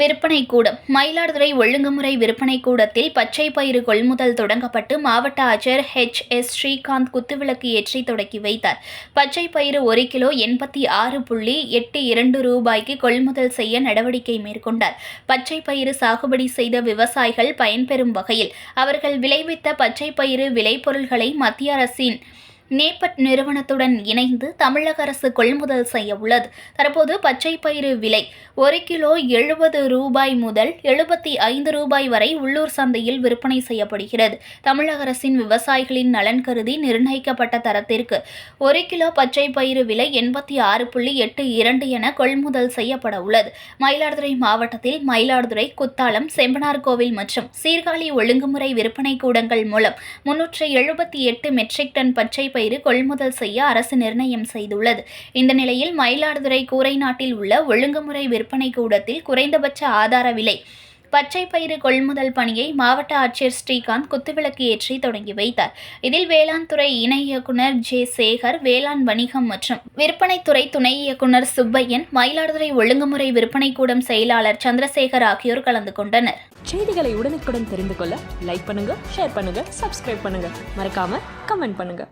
விற்பனை கூடம் மயிலாடுதுறை ஒழுங்குமுறை விற்பனை கூடத்தில் பச்சை பயிறு கொள்முதல் தொடங்கப்பட்டு மாவட்ட ஆட்சியர் ஹெச் எஸ் ஸ்ரீகாந்த் குத்துவிளக்கு ஏற்றி தொடக்கி வைத்தார். பச்சை பயிறு ஒரு கிலோ எண்பத்தி ஆறு புள்ளி எட்டு இரண்டு ரூபாய்க்கு கொள்முதல் செய்ய நடவடிக்கை மேற்கொண்டார். பச்சை பயிறு சாகுபடி செய்த விவசாயிகள் பயன்பெறும் வகையில் அவர்கள் விளைவித்த பச்சை பயிறு விளைபொருள்களை மத்திய அரசின் நேபட் நிறுவனத்துடன் இணைந்து தமிழக அரசு கொள்முதல் செய்ய உள்ளது. தற்போது பச்சை பயிறு விலை ஒரு கிலோ எழுபது ரூபாய் முதல் எழுபத்தி ஐந்து ரூபாய் வரை உள்ளூர் சந்தையில் விற்பனை செய்யப்படுகிறது. தமிழக அரசின் விவசாயிகளின் நலன் கருதி நிர்ணயிக்கப்பட்ட தரத்திற்கு ஒரு கிலோ பச்சை பயிறு விலை எண்பத்தி ஆறு புள்ளி எட்டு இரண்டு என கொள்முதல் செய்யப்பட உள்ளது. மயிலாடுதுறை மாவட்டத்தில் மயிலாடுதுறை குத்தாலம் செம்பனார் கோவில் மற்றும் சீர்காழி ஒழுங்குமுறை விற்பனை கூடங்கள் மூலம் முன்னூற்று எழுபத்தி எட்டு மெட்ரிக் டன் பச்சை பயிறு கொள்முதல் செய்ய அரசு நிர்ணயம் செய்துள்ளது. இந்த நிலையில் மயிலாடுதுறை கூரைநாட்டில் உள்ள ஒழுங்குமுறை விற்பனை கூடத்தில் குறைந்தபட்ச ஆதார விலை பச்சை பயிறு கொள்முதல் பணியை மாவட்ட ஆட்சியர் ஸ்ரீகாந்த் குத்துவிளக்கு ஏற்றி தொடங்கி வைத்தார். இதில் வேளாண் துறை இணை இயக்குனர் ஜே சேகர் வேளாண் வணிகம் மற்றும் விற்பனைத்துறை துணை இயக்குனர் சுப்பையன் மயிலாடுதுறை ஒழுங்குமுறை விற்பனை கூடம் செயலாளர் சந்திரசேகர் ஆகியோர் கலந்து கொண்டனர். செய்திகளை உடனுக்குடன் தெரிந்து கொள்ள லைக் பண்ணுங்க ஷேர் பண்ணுங்க சப்ஸ்கிரைப் பண்ணுங்க. மறக்காம கமெண்ட் பண்ணுங்க.